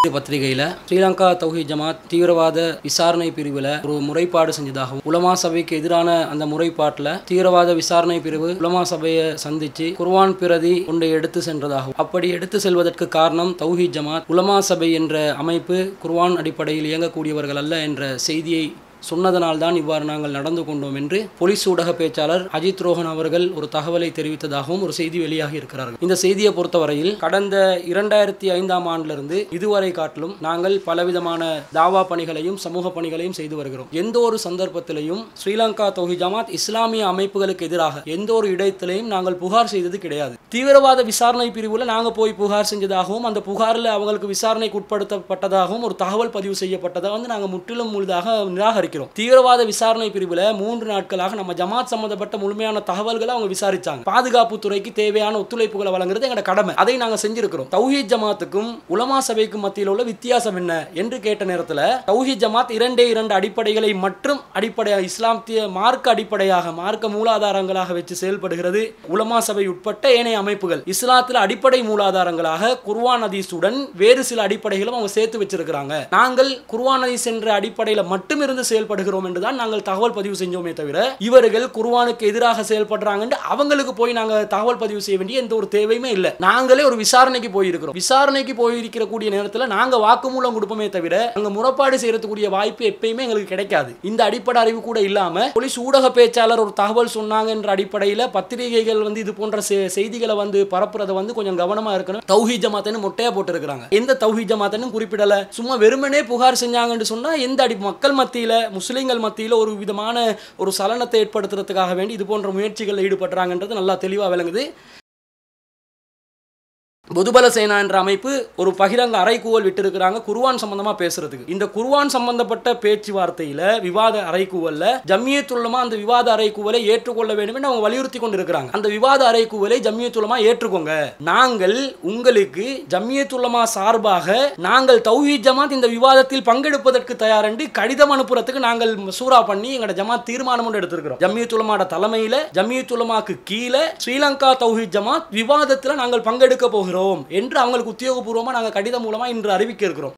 பத்திரிகையில் ஸ்ரீலங்கா தௌஹி ஜமாத் தீவிரவாத விசாரணை பிரிவில் ஒரு முறைப்பாடு செஞ்சதாகவும் உலமா சபைக்கு எதிரான அந்த முறைப்பாட்டில் தீவிரவாத விசாரணை பிரிவு உலமா சபையை சந்திச்சு குர்வான் பிரதி ஒன்றை எடுத்து சென்றதாகும் அப்படி எடுத்து செல்வதற்கு காரணம் தௌஹி ஜமாத் உலமா சபை என்ற அமைப்பு குர்வான் அடிப்படையில் இயங்கக்கூடியவர்கள் அல்ல என்ற செய்தியை சொன்னதனால் தான் இவ்வாறு நாங்கள் நடந்து கொண்டோம் என்று போலீஸ் ஊடக பேச்சாளர் அஜித் ரோஹன் அவர்கள் ஒரு தகவலை தெரிவித்ததாகவும் ஒரு செய்தி வெளியாகி இருக்கிறார்கள். இந்த செய்தியை பொறுத்தவரையில் கடந்த இரண்டாயிரத்தி ஐந்தாம் ஆண்டிலிருந்து இதுவரை காட்டிலும் நாங்கள் பலவிதமான தாவா பணிகளையும் சமூக பணிகளையும் செய்து வருகிறோம். எந்த ஒரு சந்தர்ப்பத்திலையும் ஸ்ரீலங்கா தொகி ஜமாத் இஸ்லாமிய அமைப்புகளுக்கு எதிராக எந்த ஒரு இடத்திலையும் நாங்கள் புகார் செய்தது கிடையாது. தீவிரவாத விசாரணை பிரிவில் நாங்கள் போய் புகார் செஞ்சதாகவும் அந்த புகாரில் அவங்களுக்கு விசாரணைக்கு உட்படுத்தப்பட்டதாகவும் ஒரு தகவல் பதிவு செய்யப்பட்டதை வந்து நாங்கள் முற்றிலும் முழுதாக நிராகரிக்கிறோம். தீவிரவாத விசாரணை பிரிவில் மூன்று நாட்களாக நம்ம ஜமாத் சம்பந்தப்பட்ட முழுமையான தகவல்களை அவங்க விசாரிச்சாங்க. பாதுகாப்பு துறைக்கு தேவையான ஒத்துழைப்புகளை வழங்குறது எங்களோட கடமை. அதை நாங்கள் செஞ்சிருக்கிறோம். தௌஹித் ஜமாத்துக்கும் உலமா சபைக்கும் மத்தியில் உள்ள வித்தியாசம் என்ன என்று கேட்ட நேரத்தில் தௌஹித் ஜமாத் இரண்டே இரண்டு அடிப்படைகளை மற்றும் அடிப்படையாக இஸ்லாமிய மார்க்க அடிப்படையாக மார்க்க மூலாதாரங்களாக வச்சு செயல்படுகிறது. உலமா சபை உட்பட்ட ஏனைய அமைப்புகள் இஸ்லாத்தில் அடிப்படை மூலாதாரங்களாக குர்வான் ஹதீஸுடன் வேறு சில அடிப்படைகளும் அவங்க சேர்த்து வச்சிருக்கிறாங்க. நாங்கள் குர்வான் அதீஸ் என்ற அடிப்படையில் மட்டும் இருந்து செயல்படுகிறோம் என்றுதான் நாங்கள் தகவல் பதிவு செஞ்சோமே தவிர இவர்கள் குர்வானுக்கு எதிராக செயல்படுறாங்க அவங்களுக்கு போய் நாங்கள் தகவல் பதிவு செய்ய வேண்டிய எந்த ஒரு தேவையுமே இல்லை. நாங்களே ஒரு விசாரணைக்கு போயிருக்கிறோம். விசாரணைக்கு போயிருக்கிற கூடிய நேரத்தில் நாங்க வாக்குமூலம் கொடுப்போமே தவிர அங்க முறைப்பாடு செய்யறதுக்குரிய வாய்ப்பு எப்பயுமே எங்களுக்கு கிடைக்காது. இந்த அடிப்படை அறிவு கூட இல்லாம போலீஸ் ஊடக பேச்சாளர் ஒரு தகவல் சொன்னாங்க என்ற அடிப்படையில் பத்திரிகைகள் வந்து இது போன்ற செய்திகளை செய்திகளை வந்து பரப்புறதை வந்து கொஞ்சம் கவனமா இருக்கணும். தௌஹி ஜமாத்துன்னு மொட்டையா போட்டு இருக்கிறாங்க எந்த தௌஹி ஜமாத்துன்னு குறிப்பிடல. சும்மா வெறுமனே புகார் செஞ்சாங்கன்னு சொன்னா எந்த அடி மக்கள் மத்தியில முஸ்லீம்கள் மத்தியில ஒரு விதமான ஒரு சலனத்தை ஏற்படுத்துறதுக்காக வேண்டி இது போன்ற முயற்சிகளில் ஈடுபடுறாங்கன்றது நல்லா தெளிவா விளங்குது. பொதுபல சேனா என்ற அமைப்பு ஒரு பகிரங்க அறைகூவல் விட்டிருக்கிறாங்க குருவான் சம்பந்தமா பேசுறதுக்கு. இந்த குருவான் சம்பந்தப்பட்ட பேச்சுவார்த்தையில விவாத அறைகூவல்ல ஜம்மியத்துலமா அந்த விவாத அறைகூவலை ஏற்றுக்கொள்ள வேண்டும் என்று அவங்க வலியுறுத்தி கொண்டிருக்கிறாங்க. அந்த விவாத அறைகூவலை ஜம்மியத்துலமா ஏற்றுக்கோங்க. நாங்கள் உங்களுக்கு ஜம்மியத்துலமா சார்பாக நாங்கள் தௌஹி ஜமாத் இந்த விவாதத்தில் பங்கெடுப்பதற்கு தயார் என்று கடிதம் அனுப்புறதுக்கு நாங்கள் சூறா பண்ணி எங்களோட ஜமாத் தீர்மானம் ஒன்று எடுத்திருக்கிறோம். ஜம்மியத்துலமாட தலைமையில ஜம்மியத்துலமாக்கு கீழே ஸ்ரீலங்கா தௌஹீத் ஜமாத் விவாதத்தில் நாங்கள் பங்கெடுக்க போகிறோம். என்று அவங்களுக்கு உத்தியோகபூர்வமாக நாங்கள் கடிதம் மூலமாக இன்று அறிவிக்க இருக்கிறோம்.